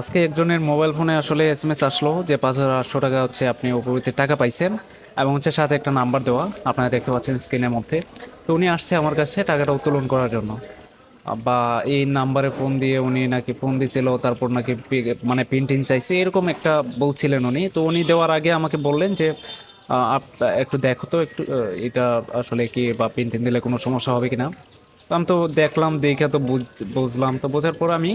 আজকে একজনের মোবাইল ফোনে আসলে এস এম এস আসলো যে পাঁচ হাজার আটশো টাকা হচ্ছে আপনি উপবৃত্তির টাকা পাইছেন এবং হচ্ছে সাথে একটা নাম্বার দেওয়া, আপনারা দেখতে পাচ্ছেন স্ক্রিনের মধ্যে। তো উনি আসছে আমার কাছে টাকাটা উত্তোলন করার জন্য। বা এই নাম্বারে ফোন দিয়ে উনি নাকি ফোন দিয়েছিল তারপর নাকি মানে পিন টিন চাইছে, এরকম একটা বলছিলেন উনি। তো উনি দেওয়ার আগে আমাকে বললেন যে একটু দেখো তো, একটু এটা আসলে কি বা পিন টিন দিলে কোনো সমস্যা হবে কি না আমি তো দেখলাম, দেখে তো বুঝ- বুঝলাম। তো বোঝার পর আমি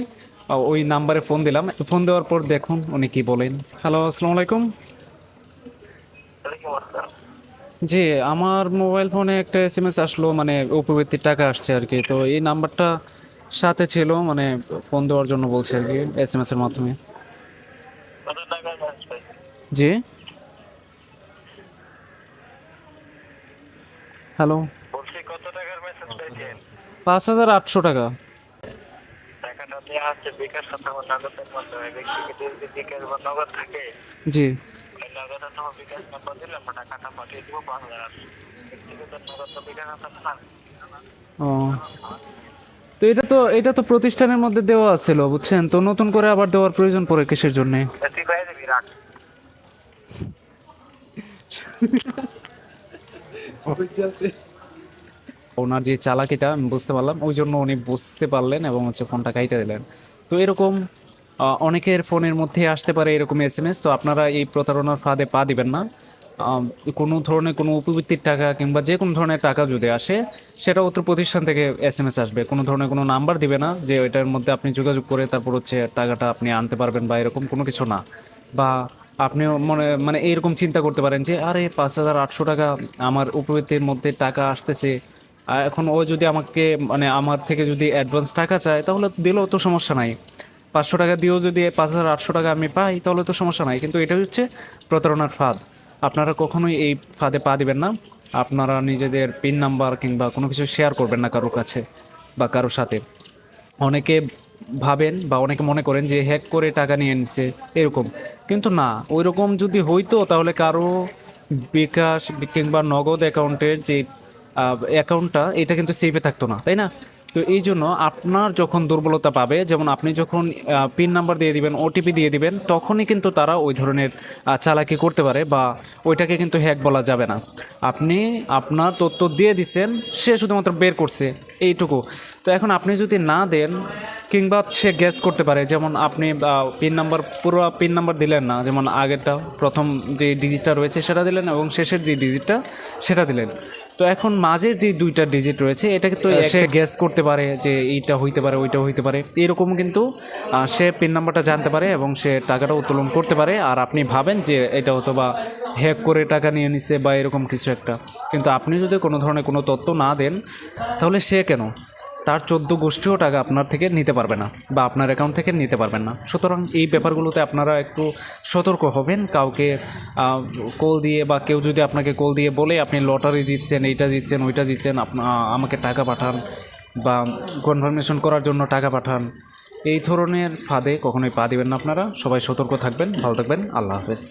ওই নাম্বারে ফোন দিলাম। তো ফোন দেওয়ার পর দেখুন উনি কি বলেন। হ্যালো আসসালামু আলাইকুম। জি আমার মোবাইল ফোনে একটা এস এম এস আসলো মানে উপবৃত্তির টাকা আসছে আর কি। তো এই নাম্বারটা সাথে ছিল মানে ফোন দেওয়ার জন্য বলছে আর কি এস এম এস এর মাধ্যমে? জি। হ্যালো পাঁচ হাজার আটশো টাকা। দেওয়া হচ্ছে বিকাশ অথবা নগদের মাধ্যমে ব্যক্তিগত যদি বিকাশ বা নগদ থাকে। জি। নগদ অথবা বিকাশ নাম্বার দিলে আমরা টাকাটা পাঠিয়ে দিব পাঁচ হাজার আটশো। ব্যক্তিগত নগদ তো বিকাশ আছে না। ও। তো এটা তো এটা তো প্রতিষ্ঠানের মধ্যে দেওয়া ছিল বুঝছেন? তো নতুন করে আবার দেওয়ার প্রয়োজন পড়ে কিসের জন্য? রাখ। ওনার যে চালাকিটা, আমি বুঝতে পারলাম, ওই জন্য উনি বুঝতে পারলেন এবং হচ্ছে ফোনটা কাইটে দিলেন। তো এরকম অনেকের ফোনের মধ্যে আসতে পারে এরকম এস এম এস, তো আপনারা এই প্রতারণার ফাঁদে পা দিবেন না। কোনো ধরনের কোনো উপবৃত্তির টাকা কিংবা যে কোনো ধরনের টাকা যদি আসে, সেটা উত্তর প্রতিষ্ঠান থেকে এস এম এস আসবে। কোনো ধরনের কোনো নাম্বার দিবে না যে ওইটার মধ্যে আপনি যোগাযোগ করে তারপর হচ্ছে টাকাটা আপনি আনতে পারবেন বা এরকম কোনো কিছু না। বা আপনি মনে মানে এইরকম চিন্তা করতে পারেন যে, আরে পাঁচ হাজার আটশো টাকা আমার উপবৃত্তির মধ্যে টাকা আসতেছে এখন ও যদি আমাকে মানে আমার থেকে যদি অ্যাডভান্স টাকা চায়, তাহলে দিলেও তো সমস্যা নাই। পাঁচশো টাকা দিয়েও যদি পাঁচ হাজার আটশো টাকা আমি পাই, তাহলে তো সমস্যা নাই। কিন্তু এটা হচ্ছে প্রতারণার ফাঁদ। আপনারা কখনোই এই ফাঁদে পা দিবেন না। আপনারা নিজেদের পিন নাম্বার কিংবা কোনো কিছু শেয়ার করবেন না কারোর কাছে বা কারোর সাথে। অনেকে ভাবেন বা অনেকে মনে করেন যে হ্যাক করে টাকা নিয়ে নিচ্ছে, এরকম। কিন্তু না ওই রকম যদি হইতো, তাহলে কারও বিকাশ কিংবা নগদ অ্যাকাউন্টের যে অ্যাকাউন্টটা এটা কিন্তু সেভে থাকতো না, তাই না? তো এই জন্য আপনার যখন দুর্বলতা পাবে, যেমন আপনি যখন পিন নাম্বার দিয়ে দিবেন ওটিপি দিয়ে দিবেন, তখনই কিন্তু তারা ওই ধরনের চালাকি করতে পারে বা ওইটাকে কিন্তু হ্যাক বলা যাবে না। আপনি আপনার তথ্য দিয়ে দিচ্ছেন সে শুধুমাত্র বের করছে, এইটুকু। তো এখন আপনি যদি না দেন, কিংবা সে গ্যাস করতে পারে, যেমন আপনি পিন নাম্বার পুরো পিন নাম্বার দিলেন না, যেমন আগেরটা, প্রথম যে ডিজিটটা রয়েছে সেটা দিলেন এবং শেষের যে ডিজিটটা সেটা দিলেন। তো এখন মাঝের যে দুইটা ডিজিট রয়েছে এটাকে তো সে গ্যাস করতে পারে যে এইটা হইতে পারে ওইটা হইতে পারে। এরকম কিন্তু সে পিন নাম্বারটা জানতে পারে এবং সে টাকাটা উত্তোলন করতে পারে। আর আপনি ভাবেন যে এটা হয়তো বা হ্যাক করে টাকা নিয়ে নিচ্ছে বা এরকম কিছু একটা। কিন্তু আপনি যদি কোনো ধরনের কোনো তথ্য না দেন তাহলে সে কেন? তার চোদ্দ গোষ্ঠীও টাকা আপনার থেকে নিতে পারবে না বা আপনার অ্যাকাউন্ট থেকে নিতে পারবেন না। সুতরাং এই ব্যাপারগুলোতে আপনারা একটু সতর্ক হবেন। কাউকে কল দিয়ে বা কেউ যদি আপনাকে কল দিয়ে বলে, আপনি লটারি জিতছেন, এইটা জিতছেন, ওইটা জিতছেন আমাকে টাকা পাঠান বা কনফার্মেশন করার জন্য টাকা পাঠান। এই ধরনের ফাঁদে কখনোই পা দিবেন না আপনারা। সবাই সতর্ক থাকবেন। ভালো থাকবেন। আল্লাহ হাফেজ।